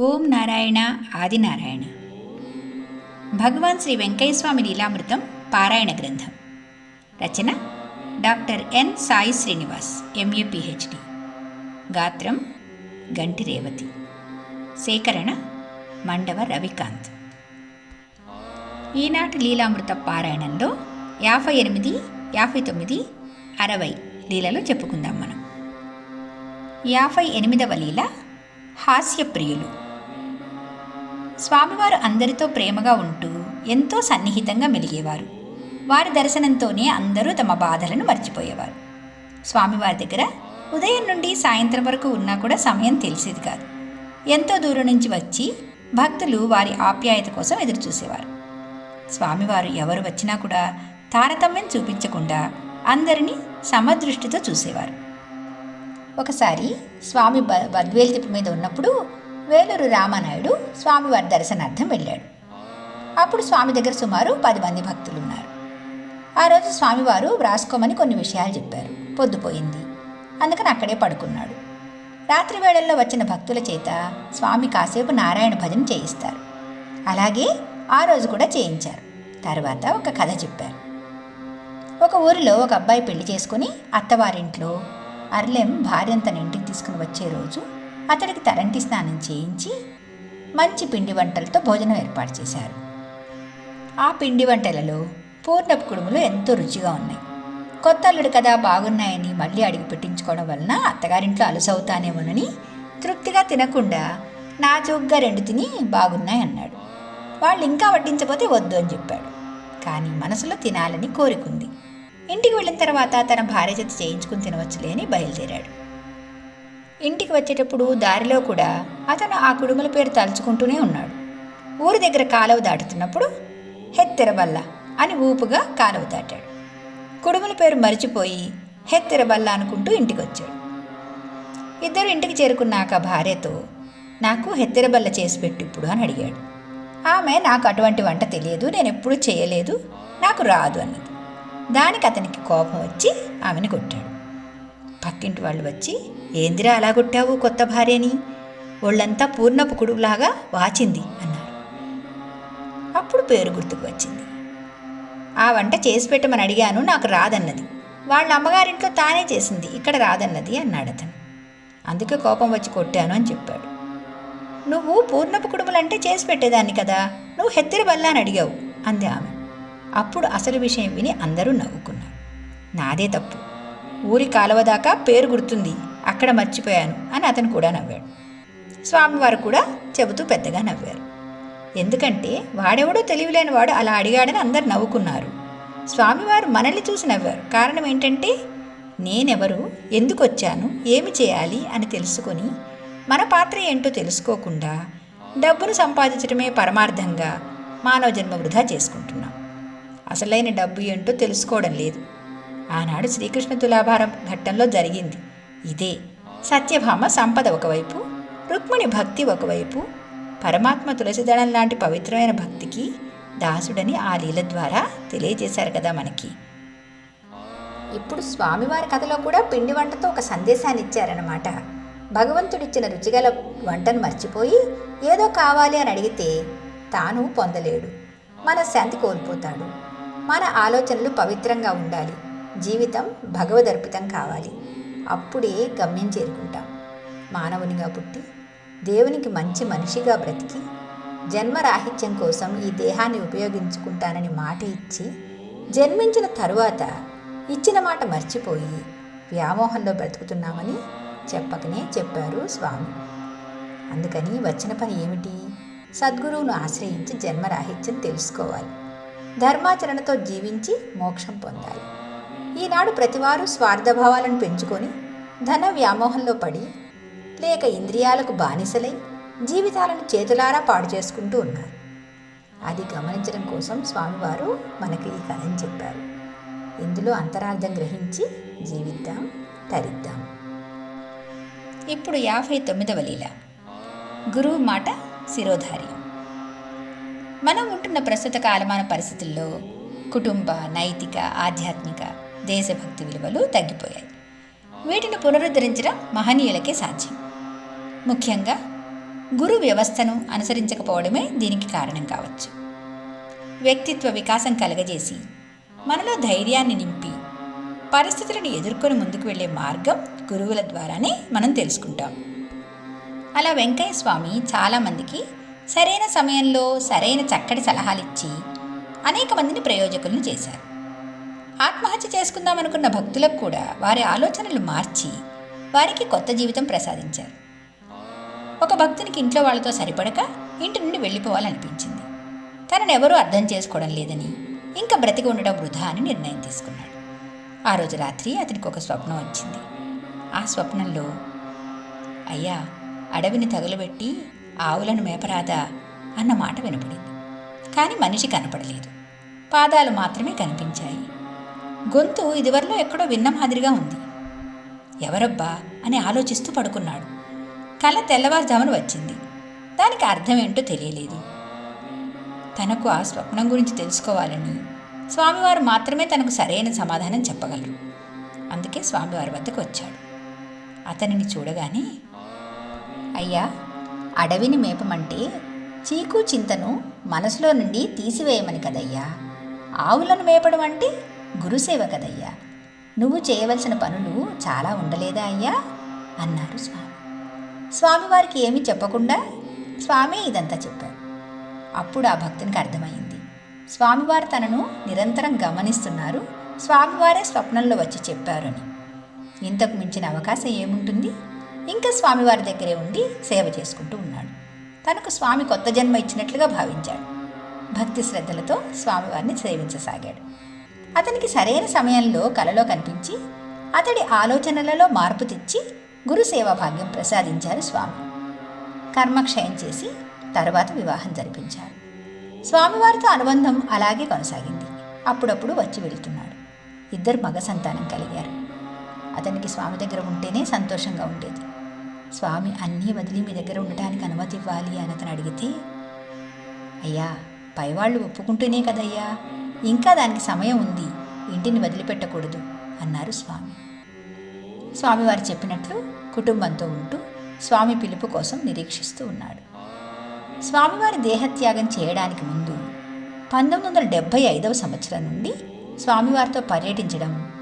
ఓం నారాయణ ఆదినారాయణ భగవాన్ శ్రీ వెంకయ్యస్వామి లీలామృతం పారాయణ గ్రంథం. రచన doctor N Sai Srinivas MA PhD. గాత్రం గంటి రేవతి. సేకరణ మండవ రవికాంత్. ఈనాటి లీలామృత పారాయణంలో యాభై ఎనిమిది యాభై తొమ్మిది అరవై లీలలో చెప్పుకుందాం మనం. యాభై ఎనిమిదవ లీల హాస్యప్రియులు. స్వామివారు అందరితో ప్రేమగా ఉంటూ ఎంతో సన్నిహితంగా మెలిగేవారు. వారి దర్శనంతోనే అందరూ తమ బాధలను మర్చిపోయేవారు. స్వామివారి దగ్గర ఉదయం నుండి సాయంత్రం వరకు ఉన్నా కూడా సమయం తెలిసేది కాదు. ఎంతో దూరం నుంచి వచ్చి భక్తులు వారి ఆప్యాయత కోసం ఎదురుచూసేవారు. స్వామివారు ఎవరు వచ్చినా కూడా తారతమ్యం చూపించకుండా అందరినీ సమదృష్టితో చూసేవారు. ఒకసారి స్వామి బ బద్వేలు తిప్పు మీద ఉన్నప్పుడు వేలూరు రామానాయుడు స్వామివారి దర్శనార్థం వెళ్ళాడు. అప్పుడు స్వామి దగ్గర సుమారు పది మంది భక్తులు ఉన్నారు ఆ రోజు స్వామివారు వ్రాసుకోమని కొన్ని విషయాలు చెప్పారు. పొద్దుపోయింది అందుకని అక్కడే పడుకున్నాడు. రాత్రి వేళల్లో వచ్చిన భక్తుల చేత స్వామి కాసేపు నారాయణ భజన చేయిస్తారు. అలాగే ఆ రోజు కూడా చేయించారు. తర్వాత ఒక కథ చెప్పారు. ఒక ఊరిలో ఒక అబ్బాయి పెళ్ళి చేసుకుని అత్తవారింట్లో అర్లెం భార్యను తన ఇంటికి తీసుకుని వచ్చే రోజు అతడికి తలంటి స్నానం చేయించి మంచి పిండి వంటలతో భోజనం ఏర్పాటు చేశారు. ఆ పిండి వంటలలో పూర్ణపు కుడుములు ఎంతో రుచిగా ఉన్నాయి. కొత్త అల్లుడు కదా బాగున్నాయని మళ్ళీ అడిగి పెట్టించుకోవడం వలన అత్తగారింట్లో అలసవుతానేమోనని తృప్తిగా తినకుండా నాజూగ్గా రెండు తిని బాగున్నాయి అన్నాడు. వాళ్ళు ఇంకా వడ్డించకపోతే వద్దు అని చెప్పాడు. కానీ మనసులో తినాలని కోరికుంది. ఇంటికి వెళ్ళిన తర్వాత తన భార్య చేత చేయించుకుని తినవచ్చులే అని బయలుదేరాడు. ఇంటికి వచ్చేటప్పుడు దారిలో కూడా అతను ఆ కుడుముల పేరు తలుచుకుంటూనే ఉన్నాడు. ఊరి దగ్గర కాలువ దాటుతున్నప్పుడు హెత్తెరబల్ల అని ఊపుగా కాలువ దాటాడు. కుడుముల పేరు మరిచిపోయి హెత్తెరబల్ల అనుకుంటూ ఇంటికి వచ్చాడు ఇద్దరు ఇంటికి చేరుకున్నాక భార్యతో నాకు హెత్తెరబల్ల చేసి పెట్టు ఇప్పుడు అని అడిగాడు. ఆమె నాకు అటువంటి వంట తెలియదు నేను ఎప్పుడూ చేయలేదు నాకు రాదు అన్నది. దానికి అతనికి కోపం వచ్చి ఆమెను కొట్టాడు. పక్కింటి వాళ్ళు వచ్చి ఏందిరా అలా కొట్టావు కొత్త భార్యని? ఒళ్ళంతా పూర్ణపు కుడులాగా వాచింది అన్నారు అప్పుడు పేరు గుర్తుకు వచ్చింది. ఆ వంట చేసి పెట్టమని అడిగాను నాకు రాదన్నది. వాళ్ళ అమ్మగారింట్లో తానే చేసింది ఇక్కడ రాదన్నది అన్నాడు అతను. అందుకే కోపం వచ్చి కొట్టాను అని చెప్పాడు. నువ్వు పూర్ణపు కుడుములంటే చేసి పెట్టేదాన్ని కదా నువ్వు హెత్తిరి బల్లా అని అడిగావు అంది ఆమె. అప్పుడు అసలు విషయం విని అందరూ నవ్వుకున్నారు. నాదే తప్పు. ఊరి కాలువ దాకా పేరు గుర్తుంది. అక్కడ మర్చిపోయాను అని అతను కూడా నవ్వాడు. స్వామివారు కూడా చెబుతూ పెద్దగా నవ్వారు. ఎందుకంటే వాడెవడో తెలివిలేని వాడు అలా అడిగాడని అందరు నవ్వుకున్నారు. స్వామివారు మనల్ని చూసి నవ్వారు. కారణం ఏంటంటే నేనెవరు ఎందుకు వచ్చాను ఏమి చేయాలి అని తెలుసుకొని మన పాత్ర ఏంటో తెలుసుకోకుండా డబ్బును సంపాదించడమే పరమార్థంగా మానవ జన్మ వృధా చేసుకుంటున్నాం. అసలైన డబ్బు ఏంటో తెలుసుకోవడం లేదు. ఆనాడు శ్రీకృష్ణ తులాభారం ఘట్టంలో జరిగింది. ఇదే సత్యభామ సంపద ఒకవైపు రుక్మిణి భక్తి ఒకవైపు పరమాత్మ తులసిదళం లాంటి పవిత్రమైన భక్తికి దాసుడని ఆ లీల ద్వారా తెలియజేశారు కదా మనకి. ఇప్పుడు స్వామివారి కథలో కూడా పిండి వంటతో ఒక సందేశాన్ని ఇచ్చారన్నమాట. భగవంతుడిచ్చిన రుచిగల వంటను మర్చిపోయి ఏదో కావాలి అని అడిగితే తాను పొందలేడు. మన శాంతి కోల్పోతాడు. మన ఆలోచనలు పవిత్రంగా ఉండాలి. జీవితం భగవదర్పితం కావాలి. అప్పుడే గమ్యం చేరుకుంటాం. మానవునిగా పుట్టి దేవునికి మంచి మనిషిగా బ్రతికి జన్మరాహిత్యం కోసం ఈ దేహాన్ని ఉపయోగించుకుంటానని మాట ఇచ్చి జన్మించిన తరువాత ఇచ్చిన మాట మర్చిపోయి వ్యామోహంలో బ్రతుకుతున్నామని చెప్పకనే చెప్పారు స్వామి. అందుకని వచ్చిన పని ఏమిటి? సద్గురువును ఆశ్రయించి జన్మరాహిత్యం తెలుసుకోవాలి. ధర్మాచరణతో జీవించి మోక్షం పొందాలి. ఈనాడు ప్రతివారు స్వార్థభావాలను పెంచుకొని ధన వ్యామోహంలో పడి లేక ఇంద్రియాలకు బానిసలై జీవితాలను చేతులారా పాడు చేసుకుంటూ ఉన్నారు. అది గమనించడం కోసం స్వామివారు మనకి ఈ కథని చెప్పారు. ఇందులో అంతరార్థం గ్రహించి జీవిద్దాం తరిద్దాం. ఇప్పుడు యాభై తొమ్మిదవ లీల. గురువు మాట శిరోధార్యం. మనం ఉంటున్న ప్రస్తుత కాలమాన పరిస్థితుల్లో కుటుంబ నైతిక ఆధ్యాత్మిక దేశభక్తి విలువలు తగ్గిపోయాయి. వీటిని పునరుద్ధరించడం మహనీయులకే సాధ్యం. ముఖ్యంగా గురు వ్యవస్థను అనుసరించకపోవడమే దీనికి కారణం కావచ్చు. వ్యక్తిత్వ వికాసం కలగజేసి మనలో ధైర్యాన్ని నింపి పరిస్థితులను ఎదుర్కొని ముందుకు వెళ్ళే మార్గం గురువుల ద్వారానే మనం తెలుసుకుంటాం. అలా వెంకయ్య స్వామి చాలామందికి సరైన సమయంలో సరైన చక్కటి సలహాలు ఇచ్చి అనేక మందిని ప్రయోజకులను చేశారు. ఆత్మహత్య చేసుకుందామనుకున్న భక్తులకు కూడా వారి ఆలోచనలు మార్చి వారికి కొత్త జీవితం ప్రసాదించారు. ఒక భక్తునికి ఇంట్లో వాళ్ళతో సరిపడక ఇంటి నుండి వెళ్ళిపోవాలనిపించింది. తనను ఎవరూ అర్థం చేసుకోవడం లేదని ఇంకా బ్రతికి ఉండడం వృధా అని నిర్ణయం తీసుకున్నాడు. ఆ రోజు రాత్రి అతనికి ఒక స్వప్నం వచ్చింది. ఆ స్వప్నంలో అయ్యా అడవిని తగులబెట్టి ఆవులను మేపరాదా? అన్న మాట వినపడింది. కానీ మనిషి కనపడలేదు. పాదాలు మాత్రమే కనిపించాయి. గొంతు ఇదివరలో ఎక్కడో విన్న మాదిరిగా ఉంది. ఎవరబ్బా అని ఆలోచిస్తూ పడుకున్నాడు. కళ తెల్లవారుజామున వచ్చింది. దానికి అర్థం ఏంటో తెలియలేదు. తనకు ఆ స్వప్నం గురించి తెలుసుకోవాలని స్వామివారు మాత్రమే తనకు సరైన సమాధానం చెప్పగలరు. అందుకే స్వామివారి వద్దకు వచ్చాడు. అతనిని చూడగానే అయ్యా అడవిని మేపమంటే చీకు చింతను మనసులో నుండి తీసివేయమని కదయ్యా. ఆవులను మేపడం అంటే గురుసేవ కదయ్యా నువ్వు చేయవలసిన పనులు చాలా ఉండలేదా అయ్యా? అన్నారు స్వామి. స్వామివారికి ఏమీ చెప్పకుండా స్వామి ఇదంతా చెప్పారు అప్పుడు ఆ భక్తునికి అర్థమైంది. స్వామివారు తనను నిరంతరం గమనిస్తున్నారు. స్వామివారే స్వప్నంలో వచ్చి చెప్పారని. ఇంతకు మించిన అవకాశం ఏముంటుంది? ఇంకా స్వామివారి దగ్గరే ఉండి సేవ చేసుకుంటూ ఉన్నాడు. తనకు స్వామి కొత్త జన్మ ఇచ్చినట్లుగా భావించాడు. భక్తి శ్రద్ధలతో స్వామివారిని సేవించసాగాడు. అతనికి సరైన సమయంలో కలలో కనిపించి అతడి ఆలోచనలలో మార్పు తెచ్చి గురు సేవా భాగ్యం ప్రసాదించారు స్వామి. కర్మక్షయం చేసి తర్వాత వివాహం జరిపించారు. స్వామివారితో అనుబంధం అలాగే కొనసాగింది. అప్పుడప్పుడు వచ్చి వెళ్తున్నాడు. ఇద్దరు మగ సంతానం కలిగారు. అతనికి స్వామి దగ్గర ఉంటేనే సంతోషంగా ఉండేది. స్వామి అన్నీ వదిలి మీ దగ్గర ఉండటానికి అనుమతి ఇవ్వాలి అని అతను అడిగితే అయ్యా పైవాళ్ళు ఒప్పుకుంటూనే కదయ్యా ఇంకా దానికి సమయం ఉంది. ఇంటిని వదిలిపెట్టకూడదు అన్నారు స్వామి. స్వామివారు చెప్పినట్లు కుటుంబంతో ఉంటూ స్వామి పిలుపు కోసం నిరీక్షిస్తూ ఉన్నాడు. స్వామివారి దేహత్యాగం చేయడానికి ముందు పంతొమ్మిది వందల డెబ్భై ఐదవ సంవత్సరం నుండి స్వామివారితో పర్యటించడం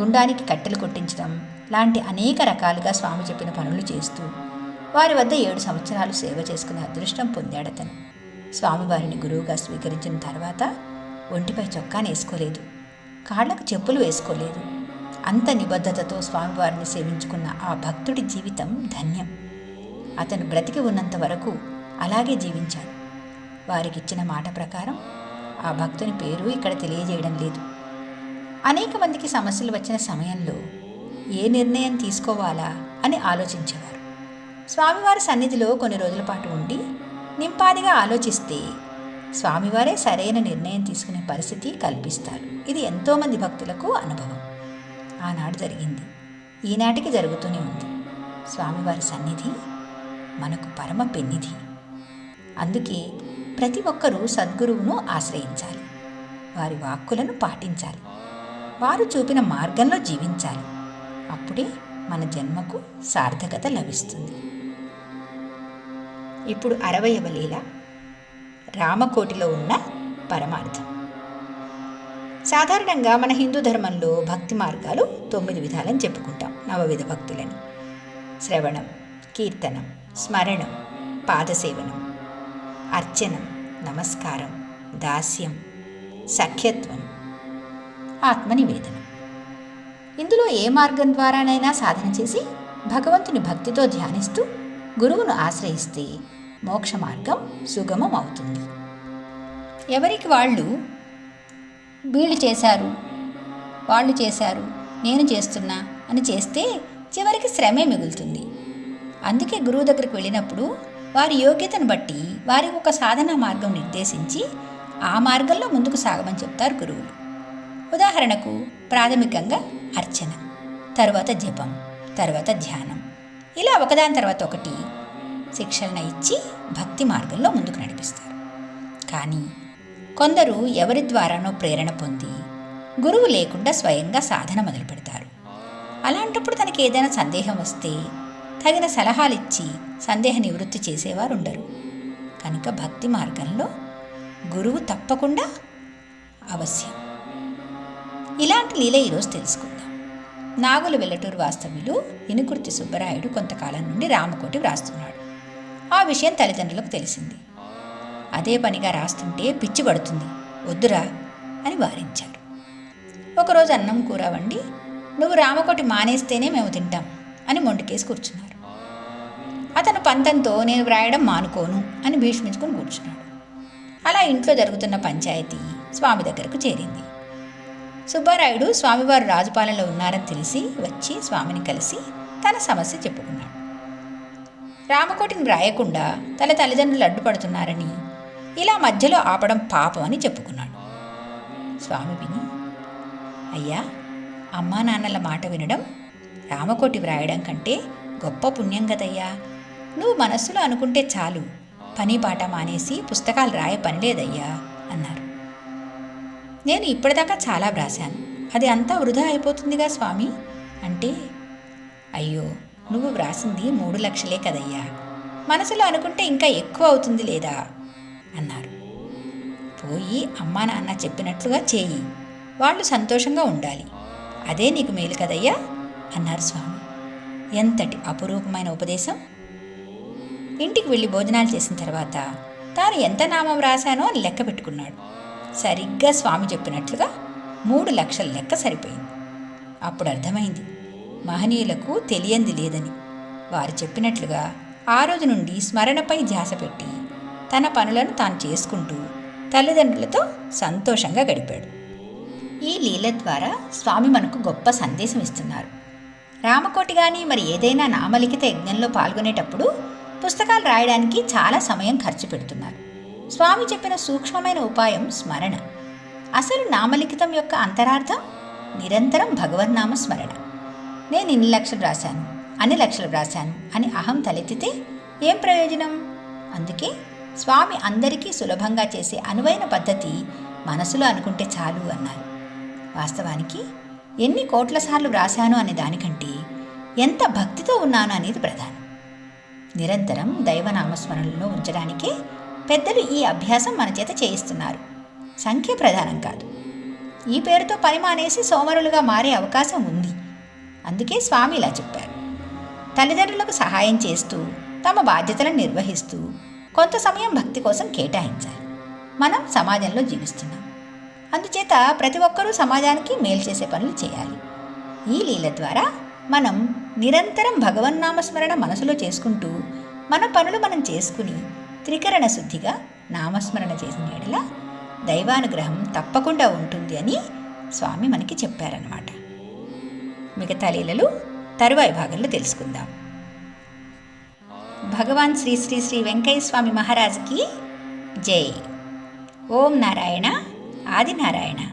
గుండానికి కట్టెలు కొట్టించడం లాంటి అనేక రకాలుగా స్వామి చెప్పిన పనులు చేస్తూ వారి వద్ద ఏడు సంవత్సరాలు సేవ చేసుకునే అదృష్టం పొందాడతను. స్వామివారిని గురువుగా స్వీకరించిన తర్వాత ఒంటిపై చొక్కాని వేసుకోలేదు. కాళ్ళకు చెప్పులు వేసుకోలేదు. అంత నిబద్ధతతో స్వామివారిని సేవించుకున్న ఆ భక్తుడి జీవితం ధన్యం. అతను బ్రతికి ఉన్నంత వరకు అలాగే జీవించాడు. వారికిచ్చిన మాట ప్రకారం ఆ భక్తుని పేరు ఇక్కడ తెలియజేయడం లేదు. అనేక మందికి సమస్యలు వచ్చిన సమయంలో ఏ నిర్ణయం తీసుకోవాలా అని ఆలోచించేవారు. స్వామివారి సన్నిధిలో కొన్ని రోజుల పాటు ఉండి నింపాదిగా ఆలోచిస్తే స్వామివారే సరైన నిర్ణయం తీసుకునే పరిస్థితి కల్పిస్తారు. ఇది ఎంతోమంది భక్తులకు అనుభవం. ఆనాడు జరిగింది. ఈనాటికి జరుగుతూనే ఉంది. స్వామివారి సన్నిధి మనకు పరమ పెన్నిధి. అందుకే ప్రతి ఒక్కరూ సద్గురువును ఆశ్రయించాలి. వారి వాక్కులను పాటించాలి. వారు చూపిన మార్గంలో జీవించాలి. అప్పుడే మన జన్మకు సార్థకత లభిస్తుంది. ఇప్పుడు అరవయవ లీల. రామకోటిలో ఉన్న పరమార్థం. సాధారణంగా మన హిందూ ధర్మంలో భక్తి మార్గాలు తొమ్మిది విధాలని చెప్పుకుంటాం. నవవిధ భక్తులని. శ్రవణం కీర్తనం స్మరణం పాదసేవనం అర్చనం నమస్కారం దాస్యం సఖ్యత్వం ఆత్మనివేదనం. ఇందులో ఏ మార్గం ద్వారానైనా సాధన చేసి భగవంతుని భక్తితో ధ్యానిస్తూ గురువును ఆశ్రయిస్తే మోక్ష మార్గం సుగమం అవుతుంది ఎవరికి వాళ్ళు వీళ్ళు చేశారు వాళ్ళు చేశారు నేను చేస్తున్నా అని చేస్తే చివరికి శ్రమే మిగులుతుంది. అందుకే గురువు దగ్గరికి వెళ్ళినప్పుడు వారి యోగ్యతను బట్టి వారికి ఒక సాధన మార్గం నిర్దేశించి ఆ మార్గంలో ముందుకు సాగమని చెప్తారు గురువులు. ఉదాహరణకు ప్రాథమికంగా అర్చన తర్వాత జపం తర్వాత ధ్యానం. ఇలా ఒకదాని తర్వాత ఒకటి శిక్షణ ఇచ్చి భక్తి మార్గంలో ముందుకు నడిపిస్తారు. కానీ కొందరు ఎవరి ద్వారానో ప్రేరణ పొంది గురువు లేకుండా స్వయంగా సాధన మొదలు పెడతారు. అలాంటప్పుడు తనకి ఏదైనా సందేహం వస్తే తగిన సలహాలిచ్చి సందేహ నివృత్తి చేసేవారు ఉండరు. కనుక భక్తి మార్గంలో గురువు తప్పకుండా అవశ్యం. ఇలాంటి లీల ఈరోజు తెలుసుకుందాం. నాగుల వెల్లటూరు వాస్తవ్యులు ఇనుకుర్తి సుబ్బరాయుడు కొంతకాలం నుండి రామకోటి వ్రాస్తున్నాడు. ఆ విషయం తల్లిదండ్రులకు తెలిసింది. అదే పనిగా రాస్తుంటే పిచ్చి పడుతుంది. వద్దురా అని వారించారు. ఒకరోజు అన్నం కూర వండి నువ్వు రామకోటి మానేస్తేనే మేము తింటాం అని మొండికేసి కూర్చున్నారు. అతను పంతంతో నేను వ్రాయడం మానుకోను అని భీష్మించుకుని కూర్చున్నాడు. అలా ఇంట్లో జరుగుతున్న పంచాయతీ స్వామి దగ్గరకు చేరింది. సుబ్బారాయుడు స్వామివారు రాజుపాలెంలో ఉన్నారని తెలిసి వచ్చి స్వామిని కలిసి తన సమస్య చెప్పుకున్నాడు. రామకోటిని వ్రాయకుండా తన తల్లిదండ్రులు అడ్డుపడుతున్నారని ఇలా మధ్యలో ఆపడం పాపం అని చెప్పుకున్నాడు. స్వామి విని అయ్యా అమ్మా నాన్నల మాట వినడం రామకోటి వ్రాయడం కంటే గొప్ప పుణ్యం కదయ్యా. నువ్వు మనస్సులో అనుకుంటే చాలు పని పాట మానేసి పుస్తకాలు రాయ పనిలేదయ్యా అన్నారు. నేను ఇప్పటిదాకా చాలా వ్రాశాను. అది అంతా వృధా అయిపోతుందిగా స్వామి? అంటే అయ్యో నువ్వు వ్రాసింది మూడు లక్షలే కదయ్యా. మనసులో అనుకుంటే ఇంకా ఎక్కువ అవుతుంది లేదా? అన్నారు. పోయి అమ్మా నాన్న చెప్పినట్లుగా చేయి. వాళ్ళు సంతోషంగా ఉండాలి. అదే నీకు మేలు కదయ్యా? అన్నారు స్వామి. ఎంతటి అపురూపమైన ఉపదేశం? ఇంటికి వెళ్ళి భోజనాలు చేసిన తర్వాత తాను ఎంత నామం రాశానో అని లెక్క పెట్టుకున్నాడు. సరిగ్గా స్వామి చెప్పినట్లుగా మూడు లక్షల లెక్క సరిపోయింది. అప్పుడు అర్థమైంది. మహనీయులకు తెలియంది లేదని. వారు చెప్పినట్లుగా ఆ రోజు నుండి స్మరణపై ధ్యాస పెట్టి తన పనులను తాను చేసుకుంటూ తల్లిదండ్రులతో సంతోషంగా గడిపాడు. ఈ లీల ద్వారా స్వామి మనకు గొప్ప సందేశం ఇస్తున్నారు. రామకోటి కానీ మరి ఏదైనా నామలిఖిత యజ్ఞంలో పాల్గొనేటప్పుడు పుస్తకాలు రాయడానికి చాలా సమయం ఖర్చు పెడుతున్నారు. స్వామి చెప్పిన సూక్ష్మమైన ఉపాయం స్మరణ. అసలు నామలిఖితం యొక్క అంతరార్థం నిరంతరం భగవన్నామ స్మరణ. నేను ఇన్ని లక్షలు రాశాను అన్ని లక్షలు రాశాను అని అహం తలెత్తితే ఏం ప్రయోజనం? అందుకే స్వామి అందరికీ సులభంగా చేసే అనువైన పద్ధతి మనసులో అనుకుంటే చాలు అన్నారు. వాస్తవానికి ఎన్ని కోట్ల సార్లు వ్రాశాను అనే దానికంటే ఎంత భక్తితో ఉన్నాను అనేది ప్రధానం. నిరంతరం దైవనామస్మరణలో ఉంచడానికే పెద్దలు ఈ అభ్యాసం మన చేత చేయిస్తున్నారు. సంఖ్య ప్రధానం కాదు. ఈ పేరుతో పని మానేసి సోమరులుగా మారే అవకాశం ఉంది. అందుకే స్వామి ఇలా చెప్పారు. తల్లిదండ్రులకు సహాయం చేస్తూ తమ బాధ్యతలను నిర్వహిస్తూ కొంత సమయం భక్తి కోసం కేటాయించాలి మనం సమాజంలో జీవిస్తున్నాం. అందుచేత ప్రతి ఒక్కరూ సమాజానికి మేలు చేసే పనులు చేయాలి. ఈ లీల ద్వారా మనం నిరంతరం భగవన్నామస్మరణ మనసులో చేసుకుంటూ మన పనులు మనం చేసుకుని త్రికరణ శుద్ధిగా నామస్మరణ చేసిన ఎడల దైవానుగ్రహం తప్పకుండా ఉంటుంది అని స్వామి మనకి చెప్పారనమాట మిగతా లీలలు తరువాయి భాగంలో తెలుసుకుందాం. భగవాన్ శ్రీ శ్రీ శ్రీ వెంకయ్య స్వామి మహారాజ్కి జై. ఓం నారాయణ ఆదినారాయణ.